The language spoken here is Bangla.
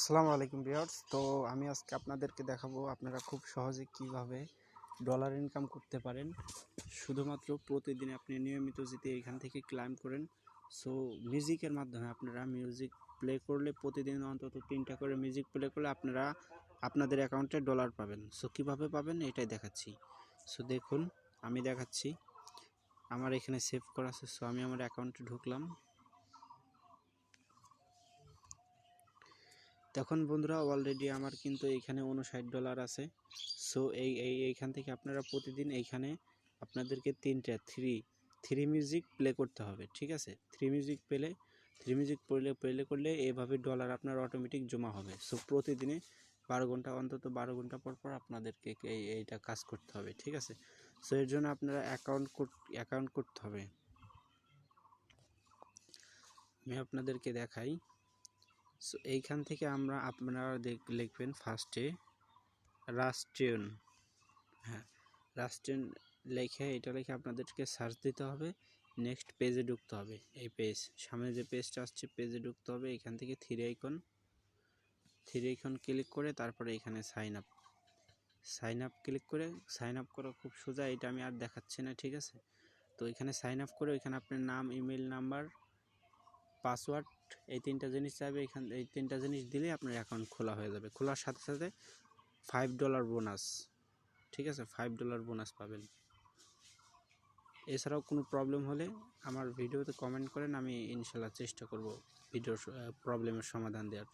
আসসালামু আলাইকুম ভিউয়ার্স। তো আমি আজকে আপনাদেরকে দেখাবো আপনারা খুব সহজে কীভাবে ডলার ইনকাম করতে পারেন। শুধুমাত্র প্রতিদিন আপনি নিয়মিত যদি এখান থেকে ক্লাইম করেন সো মিউজিকের মাধ্যমে আপনারা মিউজিক প্লে করলে প্রতিদিন অন্তত তিনটা করে মিউজিক প্লে করলে আপনারা আপনাদের অ্যাকাউন্টে ডলার পাবেন। সো কীভাবে পাবেন এটাই দেখাচ্ছি। সো দেখুন, আমি দেখাচ্ছি। আমার এখানে সেভ করা আছে সো আমি আমার অ্যাকাউন্টে ঢুকলাম। তখন বন্ধুরা অলরেডি আমার কিন্তু এইখানে উনষাট ডলার আছে। সো এই এই, এইখান থেকে আপনারা প্রতিদিন এইখানে আপনাদেরকে তিনটা থ্রি থ্রি মিউজিক প্লে করতে হবে, ঠিক আছে? থ্রি মিউজিক পেলে থ্রি মিউজিক প্লে প্লে করলে এভাবে ডলার আপনার অটোমেটিক জমা হবে। সো প্রতিদিনে বারো ঘণ্টা, অন্তত বারো ঘণ্টা পর পর আপনাদেরকে এই, এইটা কাজ করতে হবে, ঠিক আছে? সো এর জন্য আপনারা অ্যাকাউন্ট অ্যাকাউন্ট করতে হবে। আমি আপনাদেরকে দেখাই। সো এইখান থেকে আমরা আপনারা দেখ, লিখবেন ফার্স্টে রাষ্ট্রিয়ন। হ্যাঁ রাষ্ট্রিয়ন লেখে, এটা লিখে আপনাদেরকে সার্চ দিতে হবে নেক্সট পেজে ঢুকতে হবে, এই পেজ সামনে যে পেজটা আসছে পেজে ঢুকতে হবে, এখান থেকে three icon three icon click করে তারপরে এখানে sign up sign up click করে সাইন আপ করা খুব সোজা, এটা আমি আর দেখাচ্ছি না, ঠিক আছে? তো এখানে সাইন আপ করে ওইখানে আপনার নাম ইমেল নাম্বার পাসওয়ার্ড, এই তিনটা জিনিস চাইবে, এখান, এই তিনটা জিনিস দিলে আপনার অ্যাকাউন্ট খোলা হয়ে যাবে। খোলার সাথে সাথে ফাইভ ডলার বোনাস ঠিক আছে? ফাইভ ডলার বোনাস পাবেন। এছাড়াও কোনো প্রবলেম হলে আমার ভিডিওতে কমেন্ট করেন, আমি ইনশাল্লাহ চেষ্টা করব ভিডিওর প্রবলেমের সমাধান দেওয়ার।